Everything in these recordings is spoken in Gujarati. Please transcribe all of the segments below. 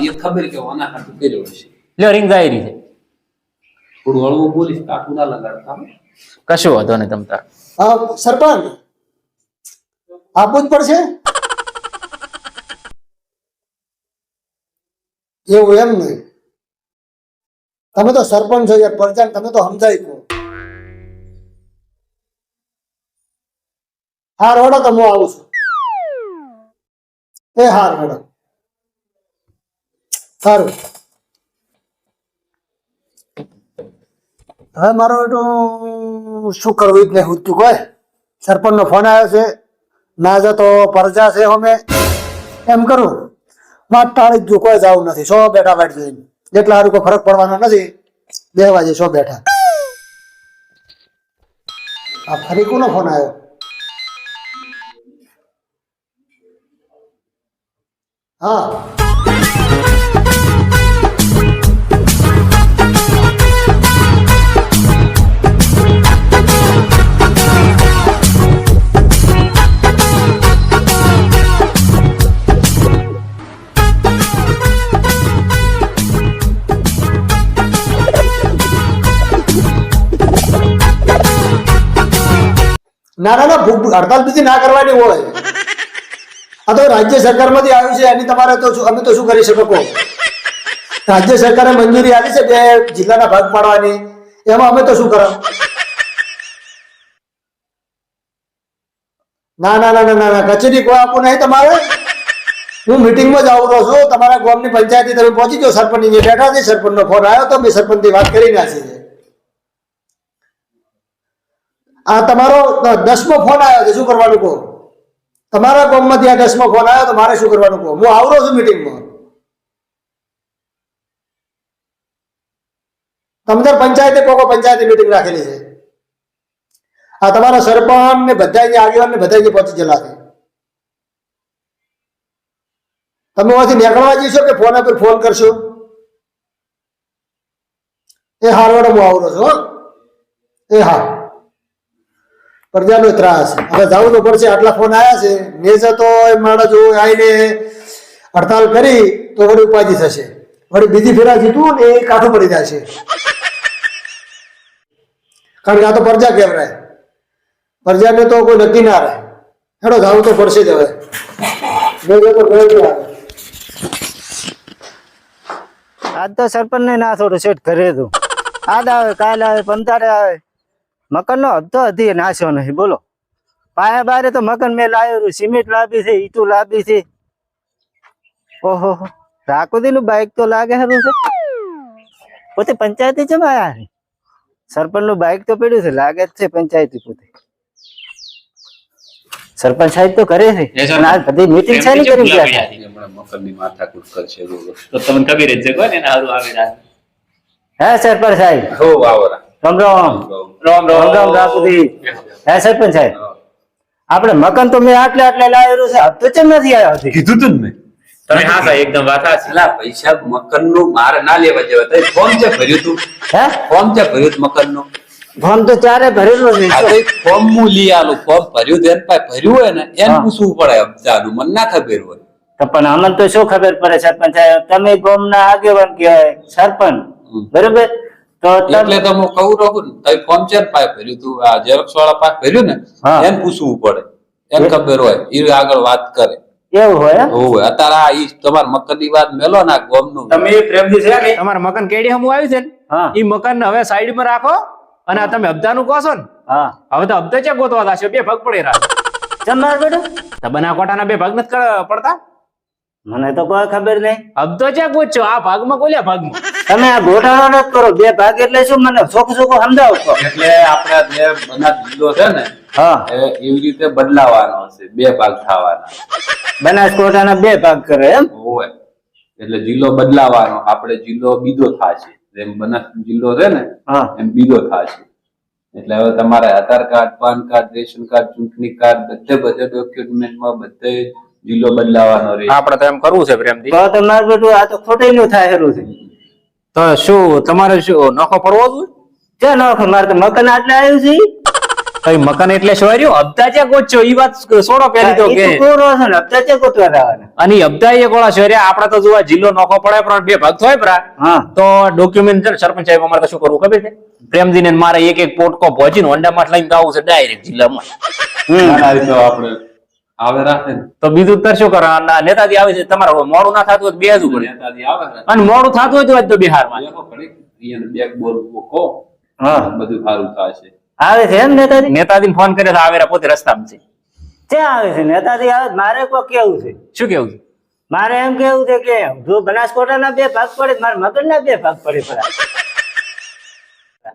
એ ખબર કે આના હાથું કર્યો હશે લ્યો રિંગ છે થોડું હળવું બોલીશ કાઠું ના લગાડતા કશું વાંધો નહીં તમ તાર સરપંચ આપવું જ પડશે એવું એમ નહીં તમે તો સરપંચ છો યાર પરચાન તમે તો સમજાવી કહો હા રોડો તો હું આવું છું એ હા વડો સારું. હવે મારો એટલું શું કરવું જ નહીં હુતું કોઈ. સરપંચ નો ફોન આવ્યો છે. ના જતો પરજા છે અમે. એમ કરું. વાત ટાળી જ કોઈ જવું નથી. સો બેઠા બેઠ જોઈને. જેટલા હારું કોઈ ફરક પડવાનો નથી. બે વાગે સો બેઠા. આ ફરી કોનો ફોન આવ્યો? હા. ના ના ના ભૂખ હડતાલ બીજી ના કરવાની હોય. આ તો રાજ્ય સરકારમાંથી આવ્યું છે, એની તમારે તો અમે તો શું કરી શકો રાજ્ય સરકારે મંજૂરી આપી છે બે જિલ્લાના ભાગ પાડવાની. એમાં અમે તો શું કરવા? ના ના ના ના ના કચેરી કોઈ આપવું નહીં તમારે. હું મિટિંગમાં જ આવું રહું છું. તમારા ગામની પંચાયતી તમે પહોંચી જાઓ સરપંચ બેઠા છે, સરપંચનો ફોન આવ્યો તો મેં સરપંચની વાત કરી નાખી છે. આ તમારો દસમો ફોન આવ્યો છે, શું કરવાનું કહો? તમારા ગામમાંથી આ દસમો ફોન આવ્યો, તો મારે શું કરવાનું કહો? હું આવરો છું મિટિંગમાં તમને પંચાયતે કોકો પંચાયતે મિટિંગ રાખેલી છે. આ તમારા સરપંચ ને બધા અહીંયા આગેવાન ને બધા અહીંયા પહોંચી ગયેલા છે. તમે અહીંયાથી નીકળવા જઈશો કે ફોન પર ફોન કરશો? એ હારવાડો હું આવરો છું એ હા. પ્રજાનો ત્રાસ. હવે જવું તો પડશે, આટલા ફોન આવ્યા છે. ને જતો માણસ આવીને હડતાલ કરી, તો વળી ઉપાધિ થશે. વળી બીજી ફેરા જીતવું ને એ કાઠું પડી જશે કારણ કે આ તો પ્રજા કહેવાય. પ્રજાને તો કોઈ નક્કી ના રહે. હેડો જવું તો પડશે જ હવે. આજ તો સરપંચ ને ના થોડું સેટ કરે તું. આજ આવે, કાલ આવે પંતાડે આવે. મકાન નો હપ્તો હતી નાશ્યો નહીં બોલો. પાયા બારે તો મકાન મેં લાવ્યું સિમેન્ટ લાવી છે ઈટું લાવી છે. ઓહો રાકુદી નું બાઈક તો લાગે સારું છે. પોતે પંચાયતી છે આયા છે સરપંચનું બાઈક તો પડ્યું છે લાગે જ છે પંચાયતી પોતે. સરપંચ સાહેબ તો કરે છે. એ સરપંચ. પણ આ બધી મીટિંગ છે ને કરી ગયા છે? મકરની માથાકૂટ કરશે તો તમને ખબર જ છે હારું આવે હે સરપંચ સાહેબ? હો આવરા રામ રામ. રામ રામ. રામ રાકુદી હે સરપંચ સાહેબ? આપણે મકાન તો મેં આટલે આટલે લાવેલું છે હપ્તો ચમ નથી આવ્યો? કીધું તું ને તમે હા સાહેબ એકદમ વાત સાચી. લા પૈસા મકરનું મારે ના લેવા જેવા તે ફોર્મ છે ભર્યું તું? હે? ફોર્મ છે ભર્યું તું નું ફોર્મ તો ચારે ભરેલો છે. આ તો એક ફોર્મ હું લઈ આલું. ફોર્મ ભર્યું તો એન પાસે ભર્યું હોય ને એને પૂછવું પડે હપ્તાનું મને ના ખબર હોય. તો પણ અમને તો શું ખબર પડે સરપંચ સાહેબ? તમે ગામના આગેવાન કહેવાય સરપંચ. હમ. બરોબર? એટલે તો હું કહું રહું ને તમે ફોર્મ છે પાસે ભર્યું તું આ ઝેરોક્ષ વાળા પાસે ભર્યું ને. એને પૂછવું પડે. એને ખબર હોય એ આગળ વાત કરે. એવું હોય એમ? અત્યારે આ ઈ તમારા મકરની વાત મેલો ના ગોમનું. તમે પ્રેમજી છે ને? તમારા મકાન કેડી હમું આવ્યું છે ને? ઈ મકાન હવે સાઈડમાં રાખો અને આ તમે હપ્તાનું કહો છો ને હવે તો હપ્તા છે ગોતવા થશે બે ભાગ પડી બેટો? તો બનાસકાંઠાના બે ભાગ નથી કર- પડતા? મને તો કોઈ ખબર નહીં. હપ્તો છે ગોચો આ ભાગમાં કોલ્યા ભાગમાં? તમે આ ગોઠાણો ન કરો બે ભાગ એટલે શું મને ચોખ્ખું ચોખ્ખું સમજાવો એટલે આપણે જે બનાસ દીધો છે ને હા. એવી રીતે બદલાવાનો છે બે ભાગ થવાના. બનાસકાંઠાના બે ભાગ કરે એમ? હોય. એટલે જિલ્લો બદલાવાનો આપણે જિલ્લો બીજો થાશે. જેમ બનાસ જિલ્લો છે ને હા. એમ બીજો થાશે. એટલે હવે તમારે Aadhaar card PAN card ration card ચૂંટણી કાર્ડ બધે બધે ડોક્યુમેન્ટમાં બધે જિલ્લો બદલાવાનો રહે. આપણે તો એમ કરવું છે પ્રેમથી તો તમારે બધું આ તો ખોટી નું થાય છે. તો શું તમારે શું નખો પડવો જોઈએ? છે નોખો મારે તો મકાન આટલે આવ્યું છે. મકાન એટલે શોર્યું હપ્તા ચેક ગોચો ઈ વાત છોડો પેલી તો કે. ઈ છે ને હપ્તા ચેક ગોતવા જવાના. અને હપ્તા એ ગોળા શોર્યા આપડે તો જોવા જિલ્લો નોખો પડે પણ બે ભાગ થાય પરા હા. તો ડોક્યુમેન્ટ છે સરપંચ સાહેબ અમારે તો શું કરવું ખબર છે? પ્રેમજીને ને મારે એક એક પોટકો પહોંચીને હોન્ડામાં લઈને આવું છે ડાયરેક્ટ જિલ્લામાં. ના, એ તો આપણે આવે રાખે તો બીજું તર શું કરો? નેતાજી આવે છે તમારે મોડું ના થતું હોય તો બેસવું પડે. નેતાજી આવે અને મોડું થતું હોય તો આજ તો બિહારમાં. બેક બોલ મૂકો. હા. બધું સારું થશે. આવે છે એમ નેતાજી? નેતાજી ફોન કરે તો આવેરા પોતે રસ્તામાં છે. ક્યાં આવે છે? નેતાજી આવે મારે કોઈ કેવું છે? શું કેવું છે? મારે એમ કેવું છે કે જો ના બે ભાગ પડે મારે મારે ના બે ભાગ પડે.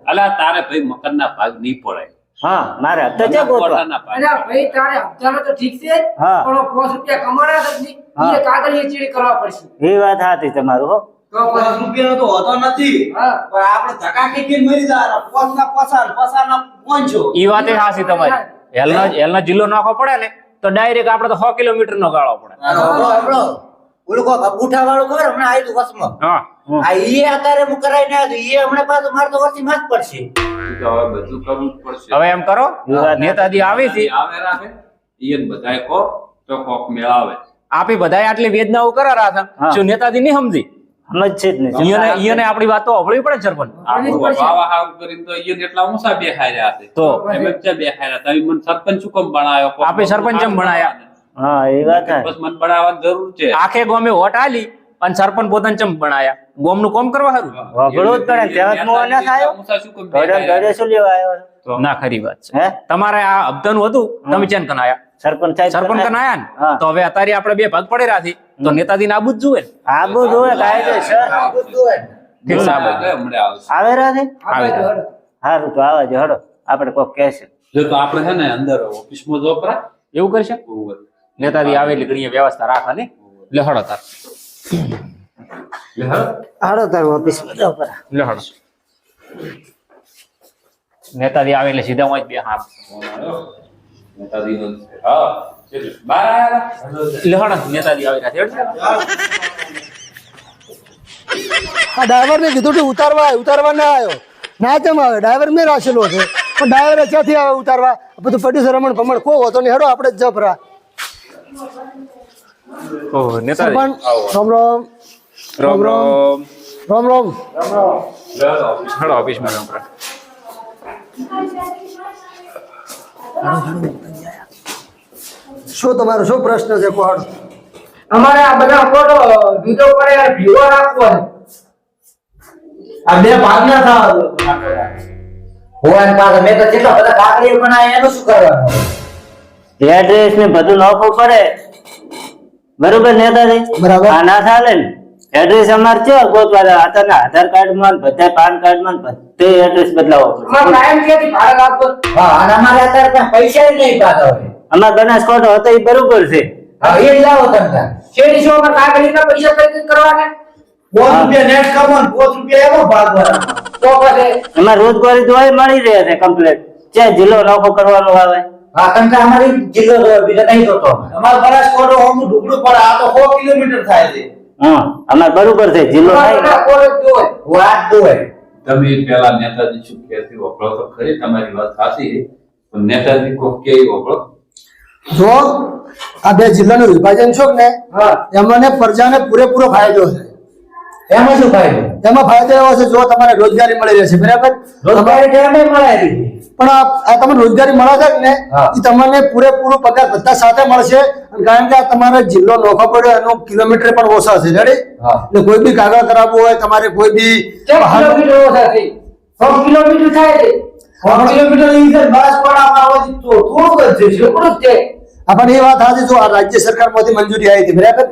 અલા તારે ભાઈ મકરના ભાગ નહીં પડે હા મારે હપ્તા ચેક ગોતવા. અરે ભાઈ તારે હપ્તાનો તો ઠીક છે પણ 5 રૂપિયા કમાણા નથી. એ કાગળ એ ચીડી કરવા પડશે. એ વાત સાચી તમારું હો. તો 5 રૂપિયાનો તો હોતો નથી. પણ આપણે ધક્કા ખેંચીને મરી જવાના પોસના પસાર પસારના પોંચો એ વાત એ હાસી તમારી. હેલનો હેલનો જિલ્લો નાખો પડે ને તો ડાયરેક્ટ આપણે તો સો કિલોમીટર નો ગાળો પડે. હબળો હબળો ઓલું કોક અંગૂઠા વાળું ખબર હમણાં આવ્યું વસમાં. હા. આ ઈ અત્યારે હું કરાઈને આવ્યો છું. ઈ હમણાં પાછું મારે તો વર્ષી માં જ પડશે. તો હવે બધું કરવું પડશે. હવે એમ કરો. વાત નેતાજી આવે છે. આવે રાખે. ઈયન બધાય કો તો કોક મેળાવે. આપી બધાય આટલી વેદનાઓ કરા રાખા. શું નેતાજી નહીં સમજી? સમજ છે જ નહીં. ઈયોને ઈયોને આપણી વાતો અભળવી પડે સરપંચ આપણું તો એટલા ઊંચા બેહાઈ રહ્યા છે. તો? રહ્યા. તમે મને સરપંચ શું કેમ બનાવ્યો કોક આપે સરપંચ કેમ બનાયા? હા એ વાત બસ મને બનાવવાની જરૂર છે. આખે ગોમે વોટ આલી. અને સરપંચ પોતાને ચમ બનાયા ગોમનું કોમ કરવા સારું વગડો જ પડે ને, ત્યાં ના થાય. ઊંચા શું કેમ ઘરે ઘરે શું લેવા આવ્યો ના ખરી વાત છે. તમારે આ હપ્તાનું હતું? તમે ચેન કનાયા? સરપંચ સરપંચ કન ને? તો હવે અત્યારે આપણે બે ભાગ પડે રાથી તો નેતાજી ને આબુ જ જુએ આબુ કાયદેસર ઠીક આવે આવે હારું તો આવે છે હડો આપણે કોક કહેશે જો તો આપણે છે ને અંદર ઓફિસમાં જો એવું કરશે? નેતાજી આવે એટલે ઘણી વ્યવસ્થા રાખવાની. એટલે હડો તાર. હાડો તાર ઓફિસ પર લે હળો નેતાજી આવે એટલે સીધા બે હા. આયા લે નેતાજી આવે રાથી આ ડ્રાઈવર ને કીધું કે ઉતારવા ઉતારવા ના આવ્યો ના કેમ આવે? ડ્રાઈવર મેં રાખેલો છે. પણ ડ્રાઈવર ક્યાંથી આવે ઉતારવા? બધું પડ્યું રમણ ભમણ કો હતો ને હેડો આપણે જ જપરા ઓહો નેતાજી. સરપંચ રામ રામ. રોમ રોમ રામ. રામ. હળો ઓફિસમાં રોમ રોમ. શું તમારો શું પ્રશ્ન છે કોડ અમારે આ બધા ફોટો પડે યાર રાખવો આ બે ભાગ ના થવા મેં તો કેટલા બધા કાકડીઓ બનાવ્યા એનું શું કરવાનું? એડ્રેસ ને બધું નોખવું પડે. બરોબર નેતાજી? બરાબર. આ ના ચાલે ને? એડ્રેસ અમારે છે ગોતવા આતાના આધાર કાર્ડમાં બધા પાન કાર્ડમાં બધે એડ્રેસ બદલાવો. પડે કાયમ ક્યાંથી ભાડે આપો હા અને અમારે અત્યારે ત્યાં પૈસા જ નહીં પાછા હોય. અમાર બનાસકાંઠો હતો એ બરોબર છે. હા એ લાવો તમને શેરી શો માં કાગળીના પૈસા કઈ કરવાના પોચ રૂપિયા નેટ કરવો ને પોચ રૂપિયા એમાં ભાગવાના તો પછી અમાર રોજગારી તો હોય મળી રહે છે કમ્પ્લીટ જે જિલ્લો નોખો કરવાનો આવે? હા કેમ અમારી જિલ્લો તો બીજા નહીં જોતો અમારે બનાસકાંઠો અમુક ઢુકડું પડે આ તો 100 કિલોમીટર થાય છે. હા અમાર બરોબર છે જિલ્લો નહીં વાત જોય તમે પેલા નેતાજી શું કહેતી વપરો તો ખરી તમારી વાત સાચી. પણ નેતાજી કોક કે વપરો જો આ બે જિલ્લાનું વિભાજન છો ને હા. એમાં પ્રજાને પૂરેપૂરો ફાયદો છે. એમાં શું ફાયદો? એમાં ફાયદો એવો છે જો તમારે રોજગારી મળી રહેશે બરાબર? રોજગારી ટાઈમે મળે. પણ આ તમને રોજગારી મળે છે ને એ તમને પૂરેપૂરો પગાર બધા સાથે મળશે કારણ કે આ તમારે જિલ્લો નોખો પડ્યો એનો કિલોમીટર પણ ઓછા છે રેડી એટલે કોઈ બી કાગળ કરાવવું હોય તમારે કોઈ બી કિલોમીટર ઓછા થઈ સો કિલોમીટર થાય છે? સો કિલોમીટર આવવાથી તો થોડુંક જ છે પણ એ વાત સાચી જો આ રાજ્ય સરકારમાંથી મંજૂરી આવી હતી બરાબર?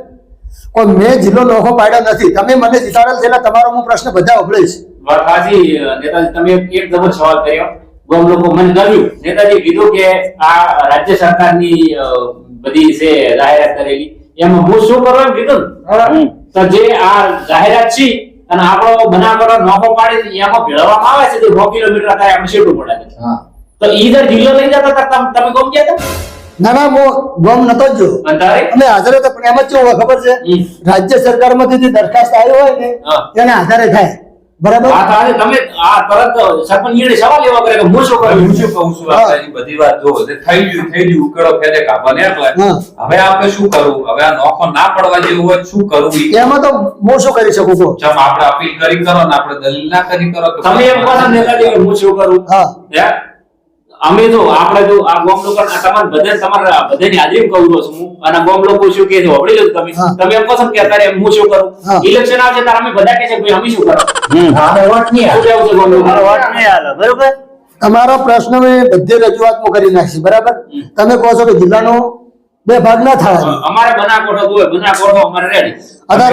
કોઈ મેં જિલ્લો લોહો પાડ્યો નથી. તમે મને જીતાડેલ છે એટલે તમારો હું પ્રશ્ન બધા ઉભળીશ વાત નેતાજી તમે એક જબર સવાલ કર્યો. ગામ લોકો મને ગમ્યું. નેતાજી કીધું કે આ રાજ્ય સરકારની બધી છે જાહેરાત કરેલી. એમાં હું શું કરવા એમ કીધું તો જે આ જાહેરાત છે અને આપણો બનાવવાનો નોખો પાડી એમાં ભેળવવામાં આવે છે તો સો કિલોમીટર થાય આપણે શેટું પડે તો ઈધર જિલ્લો લઈ જતા તમે તમે ગમ ગયા હતા? ના ના હું ગમ નતો જ જો અને તારે? અમે હાજર હતા પણ એમ જ કેવું ખબર છે? રાજ્ય સરકારમાંથી દરખાસ્ત આવી હોય ને હા. આધારે થાય. બરાબર? આ તો આજે તમે આ તરત સરપંચ નિર્ણય સવાલ એવા કરે કે હું શું કરું? હું શું કહું છું? આપણે બધી વાત જો થઈ ગયું થઈ ગયું ઉકેડો ફેરે કાપવાને એટલે હવે આપણે શું કરવું? હવે આ નોખો ના પડવા જેવું હોય શું કરવું એમાં તો હું શું કરી શકું છું ચમ આપણે અપીલ કરી કરો ને આપણે દલીલ ના કરી કરો તો તમે એમ કહો નેતા હું શું કરું? હે? અમે જો આપણે જો આ ગોમ લોકો તમારે બધા તમારે બધાની હાજરી કહું છું હું. અને ગોમ લોકો શું કે છે હોભળી લો તમે. તમે એમ કહો છો કે અત્યારે એમ હું શું કરું? ઇલેક્શન આવશે ત્યારે અમે બધા કે છે ભાઈ અમે શું કરો? હમ. વોટ નહીં શું આવે. છે ગામ લોકો. મારો વોટ નહીં હાલે બરોબર? તમારો પ્રશ્ન મેં બધી રજૂઆતમાં કરી નાખી બરાબર? તમે કહો છો કે જિલ્લાનો બે ભાગ ના થાય. અમારે બનાકોઠો હોય બનાકોઠો અમારે રેડી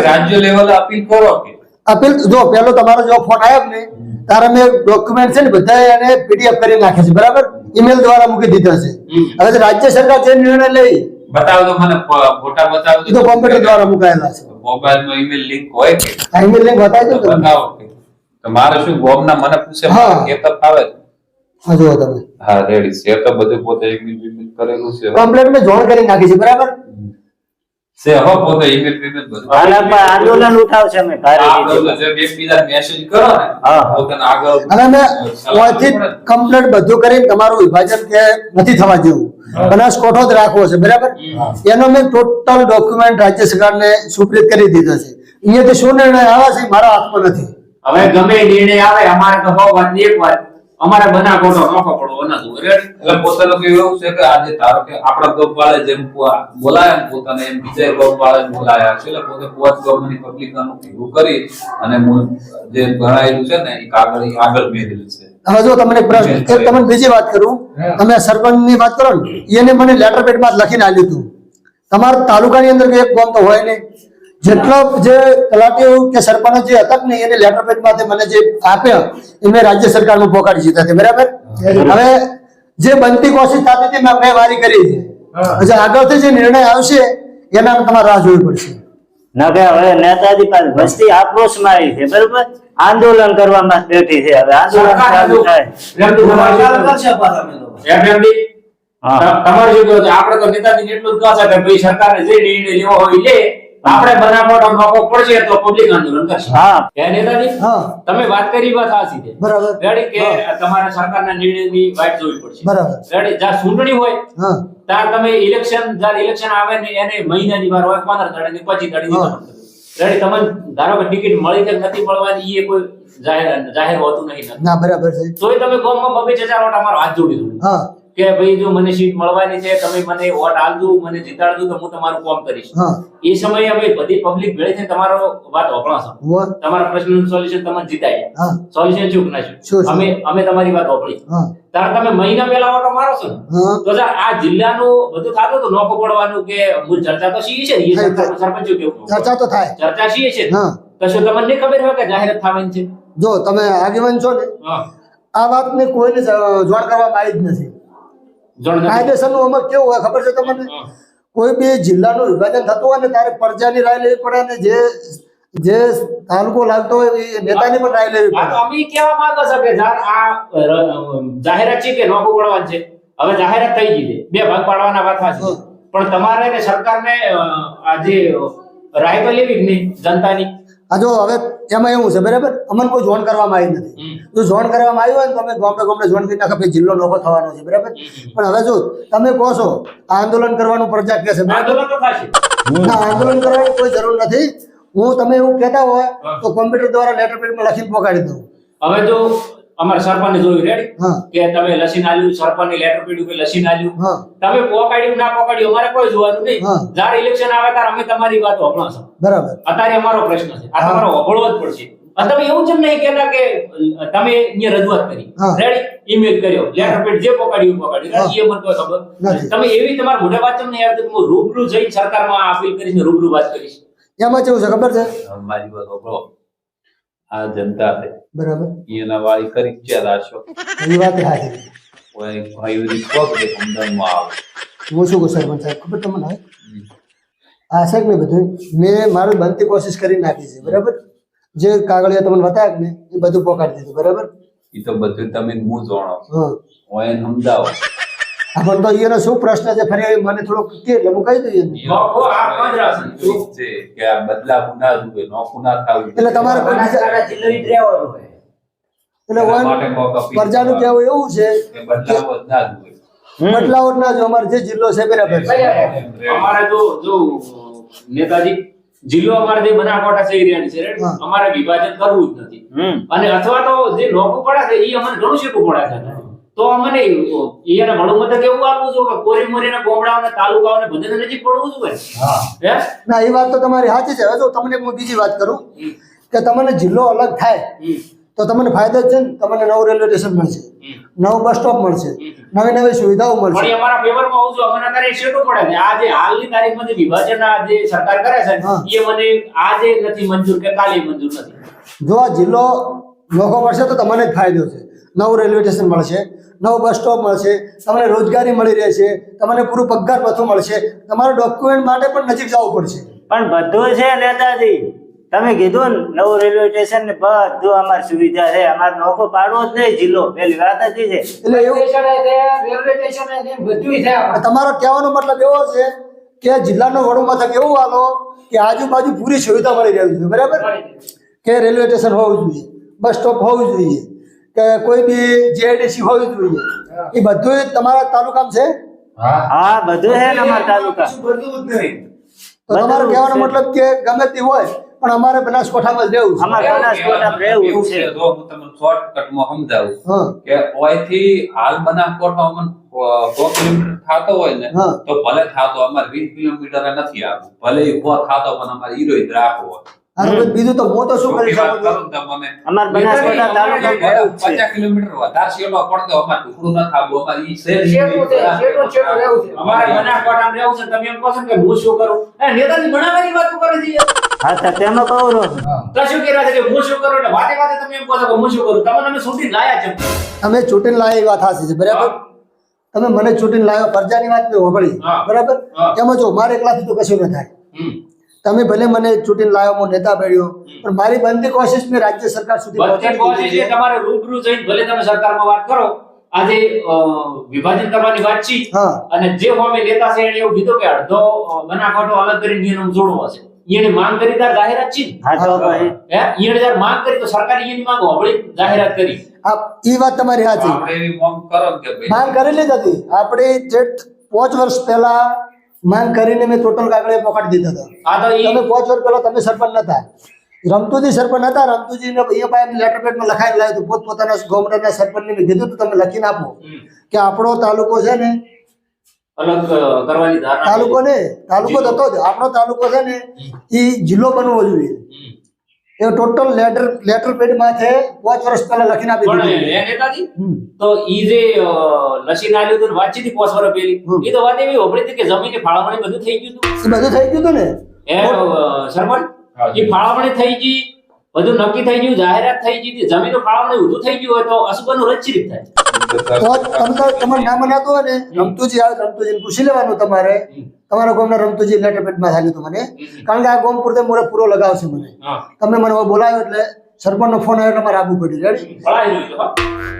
રાજ્ય લેવલ અપીલ કરો કે? અપીલ જો પેલો તમારો જો ફોન આવ્યો ને તારે મેં ડોક્યુમેન્ટ છે ને બધા એને પીડીએફ કરી નાખે છે બરાબર? ઈમેલ દ્વારા મૂકી દીધા છે. હવે રાજ્ય સરકાર જે નિર્ણય લઈ બતાવો તો મને ફોટા બતાવો તો કોમ્પ્યુટર દ્વારા મુકાયેલા છે. મોબાઈલમાં ઈમેલ લિંક હોય કે? ઈમેલ લિંક બતાવી દો તો બતાવો તો મારે શું ગોમના મને પૂછે કે તો ફાવે હા જો તમે. હા રેડી છે તો બધું પોતે એક બીમેલ કરેલું છે. કમ્પ્લેટ મેં જોણ કરી નાખી છે બરાબર? છે હવે પોતે ઈમેલ બીમેલ બધું. આના પર આંદોલન ઉઠાવશે અમે ભારે રીતે. જે એકબીજા મેસેજ કરો ને પોતાને આગળ અને અમે ઓયથી બધું કરીને તમારું વિભાજન કે નથી થવા જેવું. બનાસકોઠો જ રાખવો છે બરાબર? એનો મેં ટોટલ ડોક્યુમેન્ટ રાજ્ય સરકારને સુપ્રિત કરી દીધા છે. અહીંયાથી શું નિર્ણય આવે છે મારા હાથમાં નથી. હવે ગમે નિર્ણય આવે અમારે તો એક વાત અમારે બનાકોઠો નોખો પડવો રેડી એટલે પોતાનો કે એવું છે કે આજે ધારો કે આપણા ગોપાળે જેમ બોલાયા ને પોતાને એમ બીજા ગોપાળે જ બોલાયા છે એટલે પોતે પોત ગવર્મેન્ટ પબ્લિકનું ભેગું કરી અને જે ભણાયેલું છે ને એ કાગળ આગળ મેળવેલું છે. હવે જો તમને પ્રશ્ન એક તમને બીજી વાત કરું તમે સરપંચની વાત કરો ને એને મને લેટર પેડમાં જ લખીને આપ્યું હતું. તમારા તાલુકાની અંદર એક ગામ તો હોય નહીં. જેટલો જે તલાટીઓ કે સરપંચ જે હતા ને એને લેટર પેડમાંથી મને જે આપ્યા એ મેં રાજ્ય સરકારમાં પહોંચાડી દીધા છે. બરાબર? હવે જે બનતી કોશિશ થતી હતી મેં મેં વારી કરી છે. પછી આગળથી જે નિર્ણય આવશે એના તમારે રાહ જોવી પડશે. ના કે હવે નેતાજી પાસે વસ્તી આક્રોશમાં આવી છે બરોબર? આંદોલન કરવામાં બેઠી છે હવે. આંદોલન સરકાર ચાલુ થાય. તમારે શું આપણે તો નેતાજી એટલું જ કહો છો કે ભાઈ સરકારે જે નિર્ણય લેવો હોય એ લે. આપણે બનાવવાનો નોખો પડશે તો પબ્લિક આંદોલન કરશે. હા. હે નેતાજી? હા. તમે વાત કરી વાત સાચી છે. બરાબર. રેડી કે તમારે સરકારના નિર્ણયની વાટ જોવી પડશે. બરાબર. રેડી જ્યાં ચૂંટણી હોય હા. ત્યાં તમે ઇલેક્શન જ્યારે ઇલેક્શન આવે ને એને મહિનાની વાર હોય પંદર પછી દાડાની હા. ખબર રેડી તમને ધારો કે ટિકિટ મળી કે નથી મળવાની એ કોઈ જાહેર જાહેર હોતું નહીં. ના બરાબર છે. તોય તમે ગામમાં બબે હજાર વોટ અમારો હાથ જોડી દો. હા. કે ભાઈ જો મને સીટ મળવાની છે તમે મને વોટ આલજો મને જીતાડજો તો હું તમારું કામ કરીશ. એ સમયે અમે બધી પબ્લિક ભેળે છે તમારો વાત વાહ તમારા પ્રશ્નનું સોલ્યુશન તમે જીતાય. સોલ્યુશન શું ના? અમે અમે તમારી વાત હા. ત્યારે તમે મહિના પહેલા ઓટો મારો છો તો આ જિલ્લાનું બધું થતું હતું નોકો પડવાનું કે મૂળ ચર્ચા તો શીએ છે સરપંચો કેવું? ચર્ચા તો થાય. ચર્ચા શી છે? ને? હા. તો શું તમને નહીં ખબર હોય કે જાહેરાત થવાની છે? જો તમે આગેવાન છો ને? આ આ વાતને કોઈને જોડ કરવા કરવામાં આવી જ નથી. કાયદેસરનું અમલ કેવું હોય ખબર છે તમને? કોઈ બી જિલ્લાનું વિભાજન થતું હોય ને ત્યારે પ્રજાની રાય લેવી પડે ને જે જે તાલુકો લાગતો હોય એ નેતાની પણ રાય લેવી પડે. અમે કેવા માંગો છો કે આ જાહેરાત છે કે નોખું પડવાનું છે? હવે જાહેરાત થઈ ગઈ છે. બે ભાગ પાડવાના વાત છે. પણ તમારે ને સરકારને આજે રાય તો લેવી જ નહીં જનતાની. આ જો હવે એમાં એવું છે બરાબર? અમને કોઈ જોણ કરવામાં આવી નથી. જો જોણ કરવામાં આવ્યું હોય ને તો અમે ગોમડે ગોમડે જોણ કરી નાખે જિલ્લો નોખો થવાનો છે બરાબર? પણ હવે જો તમે કહો છો આંદોલન કરવાનું પ્રજા કે છે ના આંદોલન કરવાની કોઈ જરૂર નથી. હું તમે એવું કહેતા હોય તો કોમ્પ્યુટર દ્વારા લેટર પેડમાં લખીને પહોંચાડી દઉં. હવે જો અમારા સરપંચ જોયું રેડી કે તમે લસીન આલ્યું સરપંચની લેટર પીડ્યું કે લસીન આલ્યું તમે પોકાડ્યું ના પોકાડ્યું અમારે કોઈ જોવાનું નહીં. જ્યારે ઇલેક્શન આવે ત્યારે અમે તમારી વાત વપરાશો બરાબર. અત્યારે અમારો પ્રશ્ન છે. આ તમારો વપરવો જ પડશે. અને તમે એવું જેમ નહીં કહેતા કે તમે અહીંયા રજૂઆત કરી. રેડી ઈમેલ કર્યો. લેટર પેડ જે પોકાડ્યું પોકાડ્યું એ મને કોઈ ખબર. તમે એવી તમારા મોઢા વાત કેમ નહીં આવતી હું રૂબરૂ જઈને સરકારમાં અપીલ કરીને રૂબરૂ વાત કરીશ? એમાં કેવું છે? ખબર છે? મારી વાત. આ જનતા છે. બરાબર. એના વાળી કરી છે રાશો. એ વાત હાજી કોઈ ભાઈ કોક દે કે સમજણમાં આવે. હું શું કહું સરપંચ સાહેબ? ખબર તમને આ સાહેબ મેં બધું મેં મારું બનતી કોશિશ કરી નાખી છે બરાબર? જે કાગળિયા તમને બતાવ્યા ને એ બધું પહોંચાડી દીધું બરાબર? એ તો બધું તમે હું જાણો હું એને સમજાવો. પણ તો એનો શું પ્રશ્ન છે? ફરી મને થોડો કે એટલે હું કહી દઈએ ને. નોખો આ છે. કે આ બદલા ગુના જુએ નોખું ના થવું એટલે તમારે કોઈ બીજા બનાસકાંઠા જિલ્લો ઈ હોય. એટલે વન પ્રજાનું કહેવું એવું છે કે બદલાવ જ ના જુએ બદલાવ જ ના જો અમારે જે જિલ્લો છે બરાબર અમારે જો જો નેતાજી જિલ્લો અમારે જે બનાસકાંઠા છે એરિયાની છે? અમારે વિભાજન કરવું જ નથી. અને અથવા તો જે નોખું પડે છે એ અમને ઘણું શીખવું પડે છે તો અમને એને મળું મતલબ કેવું આપવું જોઈએ કે કોરી મોરીના ગામડાઓને તાલુકાઓને બધાને નજીક પડવું જોઈએ હે. ના એ વાત તો તમારી સાચી છે. હવે જો તમને હું બીજી વાત કરું કે તમને જિલ્લો અલગ થાય તો તમને ફાયદો જ છે ને? તમને નવું રેલવે સ્ટેશન મળશે. નવું બસ સ્ટોપ મળશે નવી નવી સુવિધાઓ મળશે. અમારા અમારા ફેવરમાં આવજો અમને અત્યારે શેટો પડે છે આ જે હાલની તારીખમાં જે વિભાજન આ જે સરકાર કરે છે એ મને આજે નથી મંજૂર કે કાલે મંજૂર નથી. જો આ જિલ્લો લોકો મળશે તો તમને જ ફાયદો છે. નવું રેલવે સ્ટેશન મળશે નવું બસ સ્ટોપ મળશે તમને રોજગારી મળી રહેશે તમને પૂરું પગાર પથ્થું મળશે તમારે ડોક્યુમેન્ટ માટે પણ નજીક જવું પડશે. પણ બધું છે નેતાજી. તમે કીધું ને નવું રેલવે સ્ટેશન ને બધું અમારી સુવિધા છે. અમારે નોખો પાડવો જ નહીં જિલ્લો. પેલી વાત જ છે. એટલે રેલવે સ્ટેશન એ છે. તમારો કહેવાનો મતલબ એવો છે કે જિલ્લાનો વડો મથક એવું હાલો કે આજુબાજુ પૂરી સુવિધા મળી રહેવી જોઈએ બરાબર? કે રેલવે સ્ટેશન હોવું જોઈએ બસ સ્ટોપ હોવું જોઈએ કે કોઈ બી જીઆઈડીસી હોવી જોઈએ. એ બધું તમારા તાલુકામાં છે? હા. બધું છે અમારા તાલુકા તો તમારો કહેવાનો મતલબ કે ગમે તે હોય પણ અમારે બનાસકોઠામાં જ રહેવું છે. અમારે બનાસકોઠામાં રહેવું છે. તો હું તમને શોર્ટકટમાં સમજાવું. કે ઓયથી હાલ બનાસકાંઠા અમને સો કિલોમીટર થાતો હોય ને હા. તો ભલે થાતો અમારે વીસ કિલોમીટર નથી આવતું. ભલે થાતો પણ અમારે ઈરો ઈ જ રાખવો બીજું તો હું તો શું કરી શકું અમારે બનાસકાંઠા તાલુકા પચાસ કિલોમીટર વધારે પડતો અમાર ટુકડું ના થાવું અમાર ઈ શેર શેરનું છે, શેરનું છેટું રહેવું છે. અમારે બનાસકાંઠા રહેવું છે તમે એમ કહો છો કે હું શું કરું? એ નેતાજી બનાવવાની વાત કરે છે હા તો તેનો કહું રહો તો શું કહેવા છે કે હું શું કરું એટલે વાતે વાતે તમે એમ કહો છો કે હું શું કરું? તમને અમે છૂટી લાયા છે. અમે ચૂંટીને લાયા વાત હાચી છે બરાબર? તમે મને ચૂંટીને લાવ્યો પરજાની વાત મેં હોભળી બરાબર. એમાં જો મારે એકલાથી તો કશું ન થાય. તમે ભલે મને ચૂંટીને લાવ્યો હું નેતા બન્યો પણ મારી બનતી કોશિશ મેં રાજ્ય સરકાર સુધી પહોંચાડી છે. છે. તમારે રૂબરૂ જઈને ભલે તમે સરકારમાં વાત કરો આજે વિભાજન કરવાની વાત છે અને જે હોમે નેતા છે એને એવું કીધું કે અડધો અ, અલગ કરીને નિયમ જોડવો હશે એને માંગ કરી તાર જાહેરાત છે? હા હે. એને માંગ કરી તો સરકારે એની માંગ હોબળી જાહેરાત કરી. આ એ વાત તમારી સાચી. માંગ કરો કે માંગ કરેલી જ હતી. આપણે જે પાંચ વર્ષ પહેલા માંગ કરીને મેં ટોટલ કાગળે પકડી દીધા હતા. તમે પાંચ વર્ષ પહેલા તમે સરપંચ નતા. રમતુજી સરપંચ હતા રમતુજી એ પાસે લેટર પેડમાં લખાઈને લાવ્યું પોત પોતાના ગોમડાના સરપંચને મેં કીધું તમે લખીને આપો. કે આપણો તાલુકો છે ને અલગ કરવાની તાલુકો ને તાલુકો હતો જ આપણો તાલુકો છે ને એ જિલ્લો બનવો જોઈએ. એ ટોટલ લેટર લેટર પેડ માથે પાંચ વર્ષ પહેલા લખીને આપી પણ દીધું એ નેતાજી. તો ઈ જે લસીને આલ્યું હતું ને વાતચીત પાંચ વર્ષ પહેલી. એ તો વાત એવી હોબળી હતી કે જમીન ફાળવણી બધું થઈ ગયું હતું. બધું થઈ ગયું હતું ને? એ સરપંચ એ ફાળવણી થઈ ગઈ બધું નક્કી થઈ ગયું જાહેરાત થઈ ગઈ જમીનનું ફાળવણી બધું થઈ ગયું હોય તો અસુબાનું રચી રીત થાય. તો તમે તો નામ મનાતું હોય ને? રમતુજી આવે રમતુજી પૂછી લેવાનું તમારે. તમારા ગામના રમતુજી થાલ્યું મને. કારણ કે આ ગામ પૂરતે મોરે પૂરો લગાવશે મને. તમે મને બોલાવ્યો એટલે સરપંચનો ફોન આવ્યો એટલે મારે આવવું પડ્યું. રેડી.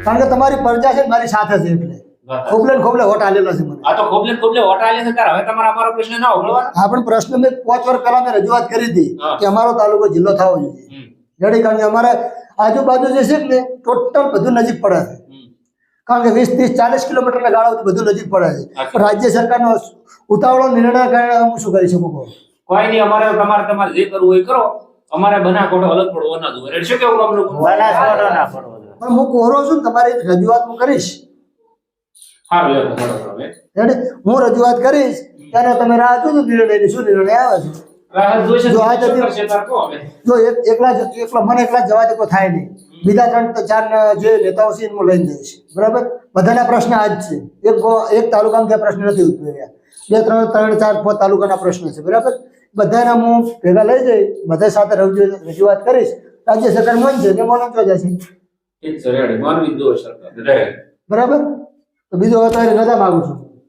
કારણ કે તમારી પ્રજા છે મારી સાથે છે એટલે. ખોબલે ખોબલે વોટ આલેલો છે મને. આ તો ખોબલે ખોબલે વોટ આલે છે તાર હવે તમારા અમારો પ્રશ્ન ના ઉભળવાનો? હા પણ પ્રશ્ન મેં પાંચ વર્ષ પહેલા મેં રજૂઆત કરી હતી કે અમારો તાલુકો જિલ્લો થવો જોઈએ. રેડી કારણ કે અમારે આજુબાજુ જે છે ને ટોટલ બધું નજીક પડે છે. કારણ કે વીસ ત્રીસ ચાલીસ કિલોમીટરના ગાળા બધું નજીક પડે છે. રાજ્ય સરકારનો ઉતાવળો નિર્ણય કારણે હું શું કરી શકું કોઈ નહીં અમારે તમારે તમારે જે કરવું એ કરો. અમારે બનાકોટો અલગ પડવો ના જોઈએ એટલે શું કેવું અમને લોકો ના પડવો પણ હું કોરો છું તમારી રજૂઆત હું કરીશ. સારું લે બરાબર હું રજૂઆત કરીશ ત્યારે તમે રાહ જોજો નિર્ણય શું નિર્ણય આવે છે. જો એકલા એકલા મને એકલા જવા દે કોઈ થાય નહીં. બીજા ત્રણ તો ચાર ના જે છે એને હું લઈને જઈશ બરાબર? બધાના પ્રશ્ન આ જ છે. એક એક તાલુકામાં ત્યાં પ્રશ્ન નથી ઉદ્ભવ્યા. બે ત્રણ ત્રણ ચાર પાંચ તાલુકાના પ્રશ્ન છે. બરાબર? બધાના હું ભેગા લઈ જઈ બધા સાથે રજૂ- રજૂઆત કરીશ. રાજ્ય સરકાર માનશે ને મોન તો જશે. બરાબર? તો બીજો હવે તારી રજા માગું છું.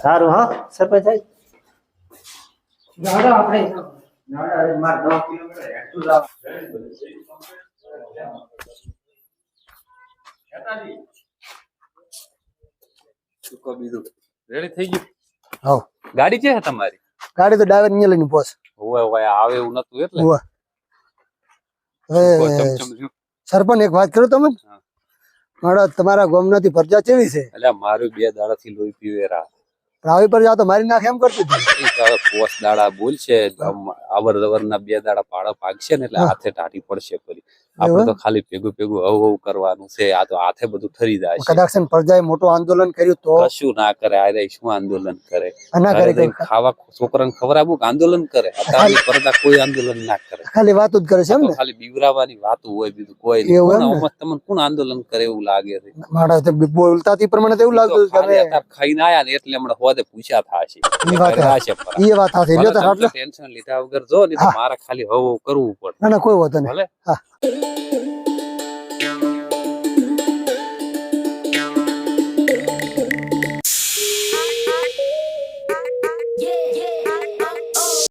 સારું હા સરપંચ સાહેબ. કહો બીજું? રેડી થઈ ગયું? હા ગાડી છે તમારી? ગાડી તો ડાયરેક્ટ અહીંયા લઈને પોસ હોવે હોવે આવે એવું નતું એટલે? હોવે. કહો, હવે ચમચમ શું? સરપંચ એક વાત કરો તમે હા. મારા તમારા ગામનાથી ફરજા ચેવી છે? એટલે મારું બે દાડાથી લોહી પીવેરા રાવી પર જાવ તો મારી નાખ એમ કરતી પોસ દાડા બોલશે આમ અવર જવરના બે દાડા પાડા પાકશે ને એટલે હાથે ટાટી પડશે ફરી. આપણે તો ખાલી ભેગું ભેગું હવ હવ કરવાનું છે. આ તો હાથે બધું ઠરી જાય છે. કદાચ પ્રજાએ મોટું આંદોલન કર્યું તો? કશું ના કરે. આ રહી શું આંદોલન કરે? ખાવા છોકરાને ખવડાવવું કે આંદોલન કરે? અત્યારની પડદા કોઈ આંદોલન ના કરે. ખાલી વાત જ કરે છે એમ ને ખાલી બીવરાવાની વાતો હોય બીજું કોઈ નહીં. તમને કોણ આંદોલન કરે એવું લાગે છે? મારા તો બોલતા થી પ્રમાણે એવું લાગતું કે અત્યારે ખાઈને આયા ને એટલે હમણાં હોદે પૂછ્યા થાશે. વાત એ વાત તમે આટલો ટેન્શન લીધા વગર જો ને મારે ખાલી હવ કરવું પડે. ના ના કોઈ વાત નહીં. ભલે હા